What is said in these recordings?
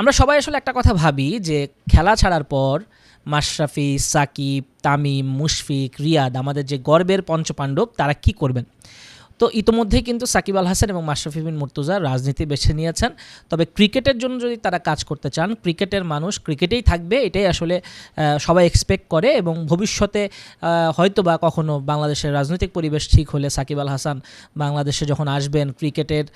আমরা সবাই আসলে একটা কথা ভাবি যে খেলা ছাড়ার পর মাশরাফি, সাকিব, তামিম, মুশফিক, রিয়াদ, আমাদের যে গর্বের পঞ্চপাণ্ডব, তারা কি করবেন? তো ইতোমধ্যেই কিন্তু সাকিব আল হাসান এবং মাশরাফি বিন মুর্তুজা রাজনীতি বেছে নিয়েছেন। তবে ক্রিকেটের জন্য যদি তারা কাজ করতে চান, ক্রিকেটের মানুষ ক্রিকেটেই থাকবে, এটাই আসলে সবাই এক্সপেক্ট করে এবং ভবিষ্যতে হয়তো বা কখনো বাংলাদেশের রাজনৈতিক পরিবেশ ঠিক হলে সাকিব আল হাসান বাংলাদেশে যখন আসবেন, ক্রিকেটের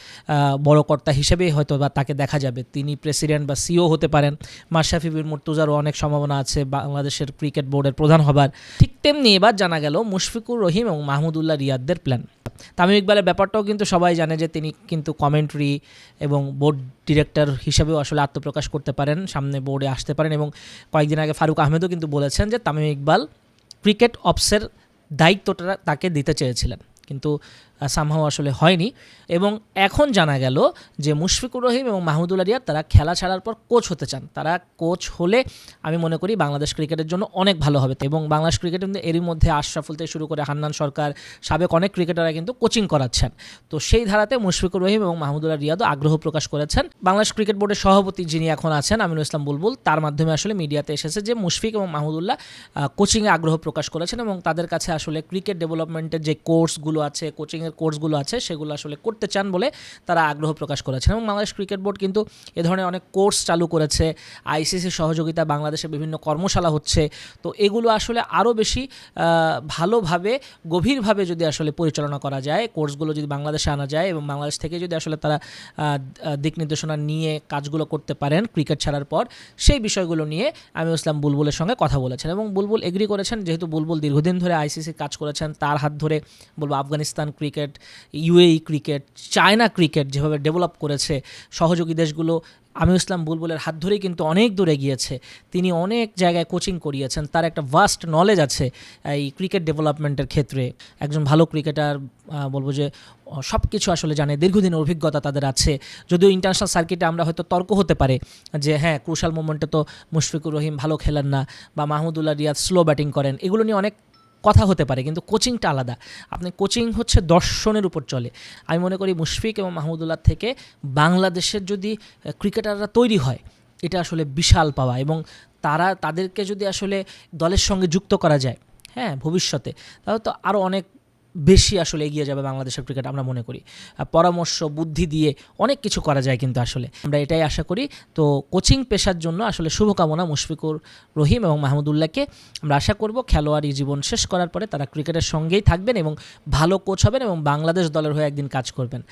বড় কর্তা হিসেবেই হয়তো বা তাকে দেখা যাবে। তিনি প্রেসিডেন্ট বা সিও হতে পারেন। মাশরাফি বিন মুর্তুজারও অনেক সম্ভাবনা আছে বাংলাদেশের ক্রিকেট বোর্ডের প্রধান হবার। ঠিক তেমনি এবার জানা গেল মুশফিকুর রহিম এবং মাহমুদুল্লাহ রিয়াদদের প্ল্যান তামিম ইকবালের ব্যাপারটাও কিন্তু সবাই জানে যে তিনি কিন্তু কমেন্ট্রি এবং বোর্ড ডিরেক্টর হিসেবেও আসলে আত্মপ্রকাশ করতে পারেন, সামনে বোর্ডে আসতে পারেন এবং কয়েকদিন আগে ফারুক আহমেদও কিন্তু বলেছেন যে তামিম ইকবাল ক্রিকেট অপসের দায়িত্বটা তাকে দিতে চেয়েছিলেন। কিন্তু সামহাও আসলে হয়নি। এবং এখন জানা গেল যে মুশফিকুর রহিম এবং মাহমুদুল্লাহ রিয়াদ তারা খেলা ছাড়ার পর কোচ হতে চান। তারা কোচ হলে আমি মনে করি বাংলাদেশ ক্রিকেটের জন্য অনেক ভালো হবে। এবং বাংলাদেশ ক্রিকেটের মধ্যে এরই মধ্যে আশরাফুল থেকে শুরু করে হান্নান সরকার সাবেক অনেক ক্রিকেটাররা কিন্তু কোচিং করাচ্ছেন। তো সেই ধারাতে মুশফিকুর রহিম এবং মাহমুদুল্লাহ রিয়াদও আগ্রহ প্রকাশ করেছেন। বাংলাদেশ ক্রিকেট বোর্ডের সভাপতি যিনি এখন আছেন, আমিনুল ইসলাম বুলবুল, তার মাধ্যমে আসলে মিডিয়াতে এসেছে যে মুশফিক এবং মাহমুদুল্লাহ কোচিংয়ে আগ্রহ প্রকাশ করেছেন এবং তাদের কাছে আসলে ক্রিকেট ডেভেলপমেন্টের যে কোর্সগুলো আছে কোচিংয়ের কোর্সগুলো আছে, সেগুলো আসলে করতে চান বলে তারা আগ্রহ প্রকাশ করেছেন। এবং বাংলাদেশ ক্রিকেট বোর্ড কিন্তু এ ধরনের অনেক কোর্স চালু করেছে, আইসিসি সহযোগিতা, বাংলাদেশে বিভিন্ন কর্মশালা হচ্ছে। তো এগুলো আসলে আরও বেশি ভালোভাবে, গভীরভাবে যদি আসলে পরিচালনা করা যায়, কোর্সগুলো যদি বাংলাদেশে আনা যায় এবং বাংলাদেশ থেকে যদি আসলে তারা দিক নির্দেশনা নিয়ে কাজগুলো করতে পারেন ক্রিকেট ছাড়ার পর, সেই বিষয়গুলো নিয়ে আমি ইসলাম বুলবুলের সঙ্গে কথা বলেছেন। এবং বুলবুল এগ্রি করেছেন, যেহেতু বুলবুল দীর্ঘদিন ধরে আইসিসি কাজ করেছেন, তার হাত ধরে বলব Afghanistan cricket UAE cricket China cricket যেভাবে ডেভেলপ করেছে সহযোগী দেশগুলো আমি ইসলাম বুলবুলের হাত ধরেই কিন্তু অনেক দূরে গিয়েছে তিনি অনেক জায়গায় কোচিং করিয়েছেন, তার একটা ভাস্ট নলেজ আছে এই ক্রিকেট ডেভেলপমেন্টের ক্ষেত্রে। একজন ভালো ক্রিকেটার বলব যে সব কিছু আসলে জানে, দীর্ঘদিনের অভিজ্ঞতা তাদের আছে। যদিও ইন্টারন্যাশনাল সার্কিটে আমরা হয়তো তর্ক হতে পারে যে হ্যাঁ ক্রুশাল মোমেন্টে তো মুশফিকুর রহিম ভালো খেলেন না বা মাহমুদুল্লাহ রিয়াদ স্লো ব্যাটিং করেন, এগুলো নিয়ে অনেক কথা হতে পারে, কিন্তু কোচিংটা আলাদা। আপনি কোচিং হচ্ছে দর্শনের উপর চলে। আমি মনে করি মুশফিক এবং মাহমুদুল্লাহ থেকে বাংলাদেশের যদি ক্রিকেটাররা তৈরি হয়, এটা আসলে বিশাল পাওয়া এবং তারা, তাদেরকে যদি আসলে দলের সঙ্গে যুক্ত করা যায় হ্যাঁ ভবিষ্যতে, তাহলে তো আরও অনেক বেশি আসলে এগিয়ে যাবে বাংলাদেশের ক্রিকেট আমরা মনে করি। পরামর্শ, বুদ্ধি দিয়ে অনেক কিছু করা যায় কিন্তু আসলে। আমরা এটাই আশা করি। তো কোচিং পেশার জন্য আসলে শুভকামনা মুশফিকুর রহিম এবং মাহমুদুল্লাহকে। আমরা আশা করব খেলোয়াড়ি জীবন শেষ করার পরে তারা ক্রিকেটের সঙ্গেই থাকবেন এবং ভালো কোচ হবেন এবং বাংলাদেশ দলের হয়ে একদিন কাজ করবেন।